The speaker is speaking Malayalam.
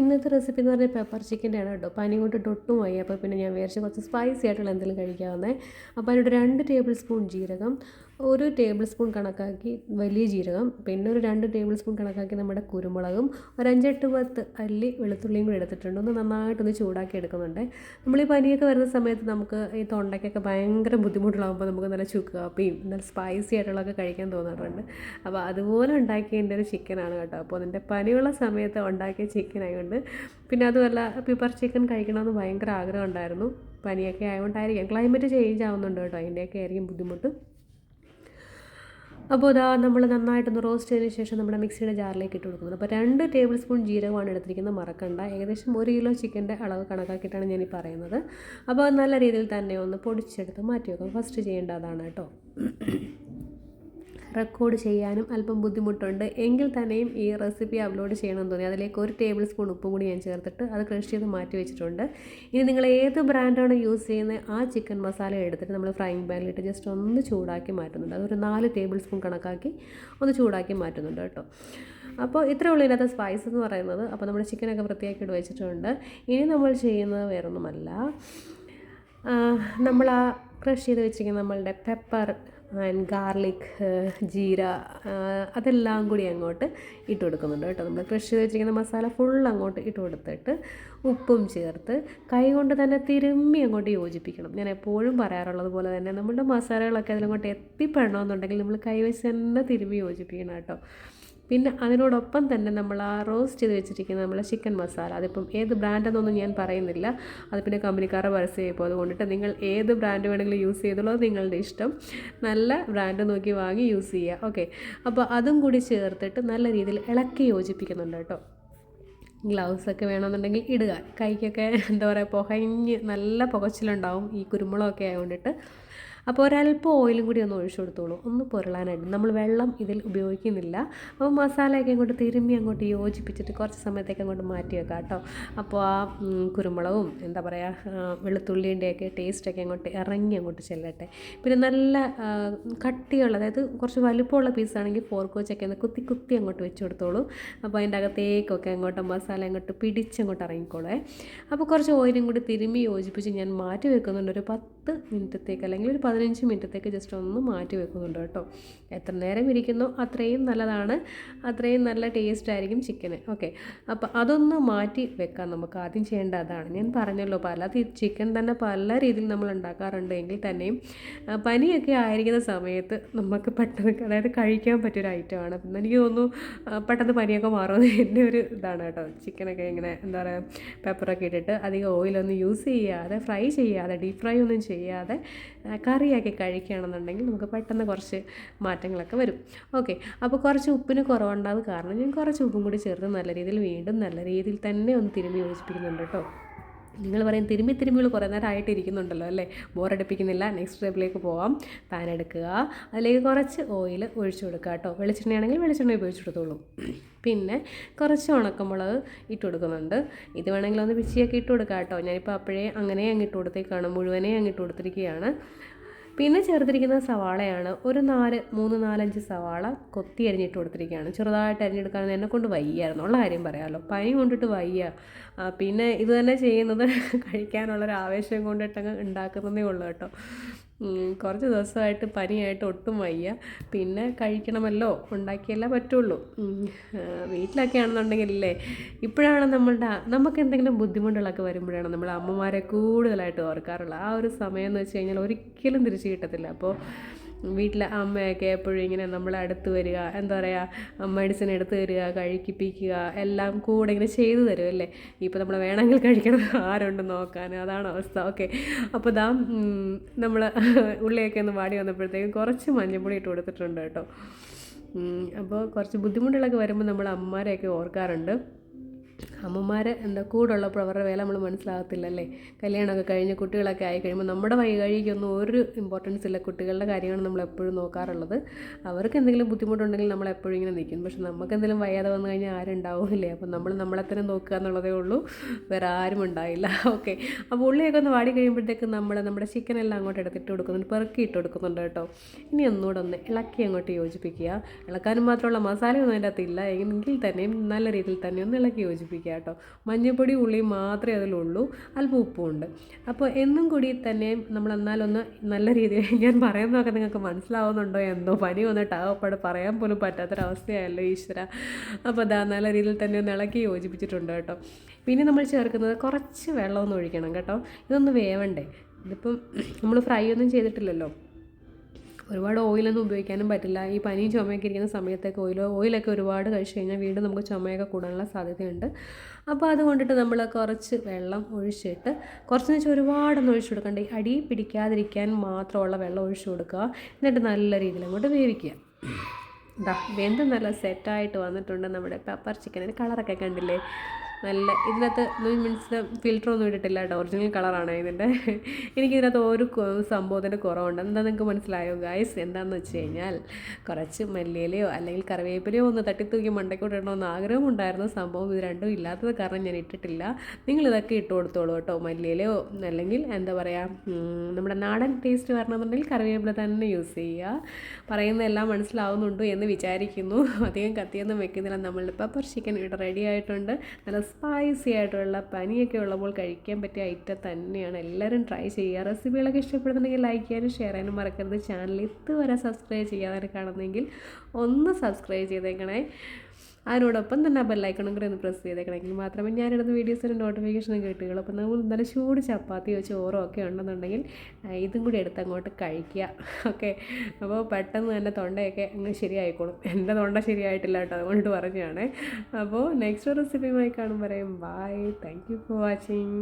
ഇന്നത്തെ റെസിപ്പി എന്ന് പറഞ്ഞാൽ പെപ്പർ ചിക്കന്റെ ആണ് കേട്ടോ. പനി കൊണ്ട് ഒട്ടും വയ്യ. അപ്പോൾ പിന്നെ ഞാൻ വിചാരിച്ചു കുറച്ച് സ്പൈസി ആയിട്ടുള്ള എന്തെങ്കിലും കഴിക്കാവുന്നേ. അപ്പോൾ അതിനോട് രണ്ട് ടേബിൾ സ്പൂൺ ജീരകം ഒരു ടേബിൾ സ്പൂൺ കണക്കാക്കി വലിയ ജീരകം പിന്നെ ഒരു രണ്ട് ടേബിൾ സ്പൂൺ കണക്കാക്കി നമ്മുടെ കുരുമുളകും ഒരു അഞ്ചെട്ട് പത്ത് അല്ലി വെളുത്തുള്ളിയും കൂടി എടുത്തിട്ടുണ്ട്. ഒന്ന് നന്നായിട്ടൊന്ന് ചൂടാക്കി എടുക്കുന്നുണ്ട്. നമ്മൾ ഈ പനിയൊക്കെ വരുന്ന സമയത്ത് നമുക്ക് ഈ തൊണ്ടയ്ക്കൊക്കെ ഭയങ്കര ബുദ്ധിമുട്ടുള്ളാകുമ്പോൾ നമുക്ക് നല്ല ചുക്ക് കാപ്പിയും നല്ല സ്പൈസി ആയിട്ടുള്ളതൊക്കെ കഴിക്കാൻ തോന്നാറുണ്ട്. അപ്പോൾ അതുപോലെ ഉണ്ടാക്കിയതിന്റെ ഒരു ചിക്കനാണ് കേട്ടോ. അപ്പോൾ അതിന്റെ പനിയുള്ള സമയത്ത് ഉണ്ടാക്കിയ ചിക്കൻ ആയതുകൊണ്ട് പിന്നെ അതുമല്ല പിപ്പർ ചിക്കൻ കഴിക്കണമെന്ന് ഭയങ്കര ആഗ്രഹം ഉണ്ടായിരുന്നു. പനിയൊക്കെ ആയതുകൊണ്ടായിരിക്കും. ക്ലൈമറ്റ് ചേഞ്ച് ആവുന്നുണ്ട് കേട്ടോ. അതിന്റെയൊക്കെ ആയിരിക്കും ബുദ്ധിമുട്ട്. അപ്പോൾ ഇതാ നമ്മൾ നന്നായിട്ടൊന്ന് റോസ്റ്റ് ചെയ്തതിന് ശേഷം നമ്മുടെ മിക്സിയുടെ ജാറിലേക്ക് ഇട്ട് കൊടുക്കുന്നത്. അപ്പോൾ രണ്ട് ടേബിൾ സ്പൂൺ ജീരകമാണ് എടുത്തിരിക്കുന്നത്. മറക്കണ്ട. ഏകദേശം ഒരു കിലോ ചിക്കന്റെ അളവ് കണക്കാക്കിയിട്ടാണ് ഞാൻ പറയുന്നത്. അപ്പോൾ നല്ല രീതിയിൽ തന്നെ ഒന്ന് പൊടിച്ചെടുത്ത് മാറ്റി വെക്കാം ഫസ്റ്റ് ചെയ്യേണ്ട അതാണ് കേട്ടോ. റെക്കോർഡ് ചെയ്യാനും അല്പം ബുദ്ധിമുട്ടുണ്ട്. എങ്കിൽ തന്നെയും ഈ റെസിപ്പി അപ്ലോഡ് ചെയ്യണമെന്ന് തോന്നി. അതിലേക്ക് ഒരു ടേബിൾ സ്പൂൺ ഉപ്പും കൂടി ഞാൻ ചേർത്തിട്ട് അത് ക്രഷ് ചെയ്ത് മാറ്റി വെച്ചിട്ടുണ്ട്. ഇനി നിങ്ങൾ ഏത് ബ്രാൻഡാണ് യൂസ് ചെയ്യുന്നത് ആ ചിക്കൻ മസാല എടുത്തിട്ട് നമ്മൾ ഫ്രൈയിങ് പാനിലിട്ട് ജസ്റ്റ് ഒന്ന് ചൂടാക്കി മാറ്റുന്നുണ്ട്. അതൊരു നാല് ടേബിൾ സ്പൂൺ കണക്കാക്കി ഒന്ന് ചൂടാക്കി മാറ്റുന്നുണ്ട് കേട്ടോ. അപ്പോൾ ഇത്രേ ഉള്ളൂ ഇതിനകത്ത് സ്പൈസ് എന്ന് പറയുന്നത്. അപ്പോൾ നമ്മുടെ ചിക്കനൊക്കെ വൃത്തിയാക്കി വൃത്തിയാക്കിയിട്ട് വെച്ചിട്ടുണ്ട്. ഇനി നമ്മൾ ചെയ്യുന്നത് വേറൊന്നുമല്ല. നമ്മൾ ആ ക്രഷ് ചെയ്ത് വെച്ചിരിക്കുന്ന നമ്മളുടെ പെപ്പർ ആൻഡ് ഗാർലിക് ജീര അതെല്ലാം കൂടി അങ്ങോട്ട് ഇട്ട് കൊടുക്കുന്നുണ്ട് കേട്ടോ. നമ്മൾ ക്രഷ് ചെയ്ത് വെച്ചിരിക്കുന്ന മസാല ഫുൾ അങ്ങോട്ട് ഇട്ട് കൊടുത്തിട്ട് ഉപ്പും ചേർത്ത് കൈ കൊണ്ട് തന്നെ തിരുമ്മി അങ്ങോട്ട് യോജിപ്പിക്കണം. ഞാൻ എപ്പോഴും പറയാറുള്ളത് പോലെ തന്നെ നമ്മുടെ മസാലകളൊക്കെ അതിലങ്ങോട്ട് എത്തിപ്പെടണമെന്നുണ്ടെങ്കിൽ നമ്മൾ കൈവശം തന്നെ തിരുമ്മി യോജിപ്പിക്കണം കേട്ടോ. പിന്നെ അതിനോടൊപ്പം തന്നെ നമ്മൾ ആ റോസ്റ്റ് ചെയ്ത് വെച്ചിരിക്കുന്ന നമ്മളെ ചിക്കൻ മസാല അതിപ്പം ഏത് ബ്രാൻഡെന്നൊന്നും ഞാൻ പറയുന്നില്ല. അത് പിന്നെ കമ്പനിക്കാരെ പരസ്യമായിപ്പോൾ അതുകൊണ്ടിട്ട് നിങ്ങൾ ഏത് ബ്രാൻഡ് വേണമെങ്കിലും യൂസ് ചെയ്തുള്ളത് നിങ്ങളുടെ ഇഷ്ടം. നല്ല ബ്രാൻഡ് നോക്കി വാങ്ങി യൂസ് ചെയ്യുക. ഓക്കെ അപ്പോൾ അതും കൂടി ചേർത്തിട്ട് നല്ല രീതിയിൽ ഇളക്കി യോജിപ്പിക്കുന്നുണ്ട് കേട്ടോ. ഗ്ലൗസൊക്കെ വേണമെന്നുണ്ടെങ്കിൽ ഇടുക. കൈക്കൊക്കെ എന്താ പറയുക പുകഞ്ഞ് നല്ല പുകച്ചിലുണ്ടാവും ഈ കുരുമുളകൊക്കെ ആയതുകൊണ്ടിട്ട്. അപ്പോൾ ഒരല്പം ഓയിലും കൂടി ഒന്ന് ഒഴിച്ചു കൊടുത്തോളൂ. ഒന്ന് പൊരളാനായിട്ട്. നമ്മൾ വെള്ളം ഇതിൽ ഉപയോഗിക്കുന്നില്ല. അപ്പോൾ മസാലയൊക്കെ അങ്ങോട്ട് തിരുമ്മി അങ്ങോട്ട് യോജിപ്പിച്ചിട്ട് കുറച്ച് സമയത്തേക്ക് അങ്ങോട്ട് മാറ്റി വെക്കാം കേട്ടോ. അപ്പോൾ ആ കുരുമുളകും എന്താ പറയുക വെളുത്തുള്ളിന്റെയൊക്കെ ടേസ്റ്റൊക്കെ അങ്ങോട്ട് ഇറങ്ങി അങ്ങോട്ട് ചെല്ലട്ടെ. പിന്നെ നല്ല കട്ടിയുള്ള അതായത് കുറച്ച് വലുപ്പമുള്ള പീസാണെങ്കിൽ ഫോർക്ക് വെച്ചൊക്കെ ഒന്ന് കുത്തി കുത്തി അങ്ങോട്ട് വെച്ച് കൊടുത്തോളൂ. അപ്പോൾ അതിന്റെ അകത്തേക്കൊക്കെ അങ്ങോട്ട് മസാല അങ്ങോട്ട് പിടിച്ചങ്ങോട്ട് ഇറങ്ങിക്കോളേ അപ്പോൾ കുറച്ച് ഓയിലും കൂടി തിരുമ്മി യോജിപ്പിച്ച് ഞാൻ മാറ്റി വെക്കുന്നുണ്ട്. ഒരു പത്ത് മിനിറ്റത്തേക്ക് അല്ലെങ്കിൽ ഒരു പതിനഞ്ച് മിനിറ്റത്തേക്ക് ജസ്റ്റ് ഒന്ന് മാറ്റി വെക്കുന്നുണ്ട് കേട്ടോ. എത്ര നേരം ഇരിക്കുന്നോ അത്രയും നല്ലതാണ്. അത്രയും നല്ല ടേസ്റ്റ് ആയിരിക്കും ചിക്കന് ഓക്കെ അപ്പോൾ അതൊന്ന് മാറ്റി വെക്കാം നമുക്ക്. ആദ്യം ചെയ്യേണ്ട അതാണ്. ഞാൻ പറഞ്ഞല്ലോ പല ചിക്കൻ തന്നെ പല രീതിയിൽ നമ്മൾ ഉണ്ടാക്കാറുണ്ട് എങ്കിൽ തന്നെയും പനിയൊക്കെ ആയിരിക്കുന്ന സമയത്ത് നമുക്ക് പെട്ടെന്ന് അതായത് കഴിക്കാൻ പറ്റിയൊരു ഐറ്റമാണ് പിന്നെ എനിക്ക് തോന്നുന്നു പെട്ടെന്ന് പനിയൊക്കെ മാറുമെന്ന് എന്റെ ഒരു ഇതാണ് കേട്ടോ. ചിക്കനൊക്കെ ഇങ്ങനെ എന്താ പറയുക പെപ്പറൊക്കെ ഇട്ടിട്ട് അധികം ഓയിലൊന്നും യൂസ് ചെയ്യാതെ ഫ്രൈ ചെയ്യാതെ ഡീപ് ഫ്രൈ ഒന്നും ചെയ്യാതെ കറിയാക്കി കഴിക്കുകയാണെന്നുണ്ടെങ്കിൽ നമുക്ക് പെട്ടെന്ന് കുറച്ച് മാറ്റങ്ങളൊക്കെ വരും. ഓക്കെ. അപ്പോൾ കുറച്ച് ഉപ്പിന് കുറവുണ്ടാകും കാരണം ഞാൻ കുറച്ച് ഉപ്പും കൂടി ചേർത്ത് നല്ല രീതിയിൽ വീണ്ടും നല്ല രീതിയിൽ തന്നെ ഒന്ന് തിരുമ്മി യോജിപ്പിക്കുന്നുണ്ട് കേട്ടോ. നിങ്ങൾ പറയും തിരുമ്പി തിരുമ്പികൾ കുറേ നേരം ഇരിക്കുന്നുണ്ടല്ലോ അല്ലേ? ബോറടിപ്പിക്കുന്നില്ല നെക്സ്റ്റ് സ്റ്റെപ്പിലേക്ക് പോവാം. പാൻ എടുക്കുക. അതിലേക്ക് കുറച്ച് ഓയിൽ ഒഴിച്ചു കൊടുക്കുക കേട്ടോ. വെളിച്ചെണ്ണയാണെങ്കിൽ വെളിച്ചെണ്ണ ഉപയോഗിച്ച് കൊടുത്തോളൂ. പിന്നെ കുറച്ച് ഉണക്കമുളക് ഇട്ട് കൊടുക്കുന്നുണ്ട്. ഇത് വേണമെങ്കിൽ ഒന്ന് പിച്ചിയൊക്കെ ഇട്ട് കൊടുക്കാം കേട്ടോ. ഞാനിപ്പോൾ അപ്പോഴേ അങ്ങനെ അങ്ങ് അങ്ങിട്ട് കൊടുത്തേക്കാണ്. മുഴുവനേ അങ്ങിട്ട് കൊടുത്തിരിക്കുകയാണ്. പിന്നെ ചേർത്തിരിക്കുന്ന സവാളയാണ് ഒരു നാല് മൂന്ന് നാലഞ്ച് സവാള കൊത്തി അരിഞ്ഞിട്ട് കൊടുത്തിരിക്കുകയാണ്. ചെറുതായിട്ട് അരിഞ്ഞെടുക്കാൻ എന്നെ കൊണ്ട് വയ്യായിരുന്നു. ഉള്ള കാര്യം പറയാമല്ലോ പനി കൊണ്ടിട്ട് വയ്യ. പിന്നെ ഇത് തന്നെ ചെയ്യുന്നത് കഴിക്കാനുള്ളൊരു ആവേശം കൊണ്ടിട്ടങ്ങ് ഉണ്ടാക്കുന്നതേ ഉള്ളൂ കേട്ടോ. കുറച്ച് ദിവസമായിട്ട് പനിയായിട്ട് ഒട്ടും വയ്യ. പിന്നെ കഴിക്കണമല്ലോ ഉണ്ടാക്കിയല്ലേ പറ്റുള്ളൂ. വീട്ടിലൊക്കെ ആണെന്നുണ്ടെങ്കിൽ അല്ലേ ഇപ്പോഴാണ് നമ്മളുടെ നമുക്ക് എന്തെങ്കിലും ബുദ്ധിമുട്ടുകളൊക്കെ വരുമ്പോഴാണ് നമ്മൾ അമ്മമാരെ കൂടുതലായിട്ട് ഓർക്കാറുള്ളത്. ആ ഒരു സമയം എന്ന് വെച്ച് കഴിഞ്ഞാൽ ഒരിക്കലും തിരിച്ചു കിട്ടത്തില്ല. അപ്പോൾ വീട്ടിലെ അമ്മയൊക്കെ എപ്പോഴും ഇങ്ങനെ നമ്മളെ അടുത്ത് വരിക എന്താ പറയുക മെഡിസിൻ എടുത്ത് തരിക കഴിക്കിപ്പിക്കുക എല്ലാം കൂടെ ഇങ്ങനെ ചെയ്തു തരും അല്ലേ? ഇപ്പോൾ നമ്മൾ വേണമെങ്കിൽ കഴിക്കണം ആരുണ്ട് നോക്കാൻ? അതാണ് അവസ്ഥ. ഓക്കെ അപ്പോൾ ദാ നമ്മൾ ഉള്ളിയൊക്കെ ഒന്ന് വാടി വന്നപ്പോഴത്തേക്കും കുറച്ച് മഞ്ഞൾപ്പൊടി ഇട്ട് കൊടുത്തിട്ടുണ്ട് കേട്ടോ. അപ്പോൾ കുറച്ച് ബുദ്ധിമുട്ടുകളൊക്കെ വരുമ്പോൾ നമ്മൾ അമ്മമാരെയൊക്കെ ഓർക്കാറുണ്ട്. അമ്മമാർ എന്താ കൂടുള്ളപ്പോൾ അവരുടെ വില നമ്മൾ മനസ്സിലാകത്തില്ലല്ലേ? കല്യാണമൊക്കെ കഴിഞ്ഞ് കുട്ടികളൊക്കെ ആയി കഴിയുമ്പോൾ നമ്മുടെ വൈകഴിക്കൊന്നും ഒരു ഇമ്പോർട്ടൻസ് ഇല്ല. കുട്ടികളുടെ കാര്യമാണ് നമ്മൾ എപ്പോഴും നോക്കാറുള്ളത്. അവർക്ക് എന്തെങ്കിലും ബുദ്ധിമുട്ടുണ്ടെങ്കിൽ നമ്മൾ എപ്പോഴും ഇങ്ങനെ നിൽക്കും. പക്ഷെ നമുക്ക് എന്തെങ്കിലും വയ്യാതെ വന്നു കഴിഞ്ഞാൽ ആരും ഉണ്ടാവില്ലേ? അപ്പോൾ നമ്മൾ നമ്മളെ തന്നെ നോക്കുക എന്നുള്ളതേ ഉള്ളൂ. വേറെ ആരും ഉണ്ടായില്ല. ഓക്കെ അപ്പോൾ ഉള്ളിയൊക്കെ ഒന്ന് വാടി കഴിയുമ്പോഴത്തേക്ക് നമ്മൾ നമ്മുടെ ചിക്കൻ എല്ലാം അങ്ങോട്ട് എടുത്തിട്ട് കൊടുക്കുന്നുണ്ട്. പെറുക്കി ഇട്ട് കൊടുക്കുന്നുണ്ട് കേട്ടോ. ഇനി ഒന്നുകൂടെ ഒന്ന് ഇളക്കി അങ്ങോട്ട് യോജിപ്പിക്കുക. ഇളക്കാനും മാത്രമുള്ള മസാലയൊന്നും അതിന്റെ അകത്തില്ല എങ്കിൽ തന്നെയും നല്ല രീതിയിൽ തന്നെ ഒന്ന് ഇളക്കി യോജിപ്പിക്കുക. കേട്ടോ. മഞ്ഞൾപ്പൊടി ഉള്ളി മാത്രമേ അതിലുള്ളൂ. അല്പം ഉപ്പുമുണ്ട് അപ്പോൾ എന്നും കൂടി തന്നെ നമ്മൾ എന്നാലൊന്ന് നല്ല രീതിയിൽ ഞാൻ പറയുന്നതൊക്കെ നിങ്ങൾക്ക് മനസ്സിലാവുന്നുണ്ടോ എന്തോ? പനി വന്നിട്ട് ആകപ്പാട് പറയാൻ പോലും പറ്റാത്തൊരവസ്ഥയായല്ലോ ഈശ്വര. അപ്പോൾ അതാ നല്ല രീതിയിൽ തന്നെ ഒന്ന് ഇളക്കി യോജിപ്പിച്ചിട്ടുണ്ട് കേട്ടോ. പിന്നെ നമ്മൾ ചേർക്കുന്നത് കുറച്ച് വെള്ളമൊന്നും ഒഴിക്കണം കേട്ടോ. ഇതൊന്ന് വേവണ്ടേ? ഇതിപ്പം നമ്മൾ ഫ്രൈ ഒന്നും ചെയ്തിട്ടില്ലല്ലോ. ഒരുപാട് ഓയിലൊന്നും ഉപയോഗിക്കാനും പറ്റില്ല. ഈ പനിയും ചുമയൊക്കെ ഇരിക്കുന്ന സമയത്തൊക്കെ ഓയിൽ ഓയിലൊക്കെ ഒരുപാട് കഴിച്ച് കഴിഞ്ഞാൽ വീണ്ടും നമുക്ക് ചുമയൊക്കെ കൂടാനുള്ള സാധ്യതയുണ്ട്. അപ്പോൾ അതുകൊണ്ടിട്ട് നമ്മൾ കുറച്ച് വെള്ളം ഒഴിച്ചിട്ട് കുറച്ച് വെച്ചാൽ ഒരുപാടൊന്നും ഒഴിച്ചു കൊടുക്കണ്ടേ. അടി പിടിക്കാതിരിക്കാൻ മാത്രമുള്ള വെള്ളം ഒഴിച്ചു കൊടുക്കുക. എന്നിട്ട് നല്ല രീതിയിൽ അങ്ങോട്ട് വേവിക്കുക. ഇതാ വെന്ത് നല്ല സെറ്റായിട്ട് വന്നിട്ടുണ്ട് നമ്മുടെ പെപ്പർ ചിക്കനിന്റെ കളറൊക്കെ കണ്ടില്ലേ? നല്ല ഇതിനകത്ത് മീൻസ് ഫിൽറ്റർ ഒന്നും ഇട്ടിട്ടില്ല കേട്ടോ. ഒറിജിനൽ കളറാണ് ഇതിന്റെ എനിക്കിതിനകത്ത് ഒരു സംഭവത്തിന്റെ കുറവുണ്ട്. എന്താ നിങ്ങൾക്ക് മനസ്സിലായോ ഗായ്സ് എന്താണെന്ന് വെച്ച് കഴിഞ്ഞാൽ കുറച്ച് മല്ലിയിലയോ അല്ലെങ്കിൽ കറിവേപ്പിലയോ ഒന്ന് തട്ടിത്തൂക്കി മണ്ടയ്ക്കോട്ട് ഇടണമെന്ന് ആഗ്രഹമുണ്ടായിരുന്നു സംഭവം ഇത് രണ്ടും ഇല്ലാത്തത് കാരണം ഞാൻ ഇട്ടിട്ടില്ല. നിങ്ങളിതൊക്കെ ഇട്ട് കൊടുത്തോളൂ കേട്ടോ. മല്ലിയിലയോ അല്ലെങ്കിൽ എന്താ പറയുക നമ്മുടെ നാടൻ ടേസ്റ്റ് വരണമെന്നുണ്ടെങ്കിൽ കറിവേപ്പില തന്നെ യൂസ് ചെയ്യുക. പറയുന്നതെല്ലാം മനസ്സിലാവുന്നുണ്ടോ എന്ന് വിചാരിക്കുന്നു. അധികം കത്തിയൊന്നും വെക്കുന്നില്ല. നമ്മളിപ്പോൾ പെപ്പർ ചിക്കൻ ഇവിടെ റെഡി ആയിട്ടുണ്ട്. നല്ല സ്പൈസി ആയിട്ടുള്ള പനിയൊക്കെ ഉള്ളപ്പോൾ കഴിക്കാൻ പറ്റിയ ഐറ്റം തന്നെയാണ്. എല്ലാവരും ട്രൈ ചെയ്യുക. റെസിപ്പികളൊക്കെ ഇഷ്ടപ്പെടുന്നുണ്ടെങ്കിൽ ലൈക്ക് ചെയ്യാനും ഷെയർ ചെയ്യാനും മറക്കരുത്. ചാനൽ ഇതുവരെ സബ്സ്ക്രൈബ് ചെയ്യാതെ കാണുന്നെങ്കിൽ ഒന്ന് സബ്സ്ക്രൈബ് ചെയ്തേക്കണേ. അതിനോടൊപ്പം തന്നെ ആ കൂടെ ഒന്ന് പ്രസ് ചെയ്തേക്കണമെങ്കിൽ മാത്രമേ ഞാനിടുന്ന വീഡിയോസിന് നോട്ടിഫിക്കേഷൻ കിട്ടുകയുള്ളൂ അപ്പോൾ നമ്മൾ നല്ല ചൂട് ചപ്പാത്തിയോ ചോറോ ഒക്കെ ഉണ്ടെന്നുണ്ടെങ്കിൽ ഇതും കൂടി എടുത്ത് അങ്ങോട്ട് കഴിക്കുക. ഓക്കെ അപ്പോൾ പെട്ടെന്ന് തന്നെ തൊണ്ടയൊക്കെ അങ്ങ് ശരിയായിക്കോളും. എന്റെ തൊണ്ട ശരിയായിട്ടില്ല കേട്ടോ അതുകൊണ്ട് പറഞ്ഞതാണ്. അപ്പോൾ നെക്സ്റ്റ് റെസിപ്പിയുമായി കാണും. പറയും bye thank you for watching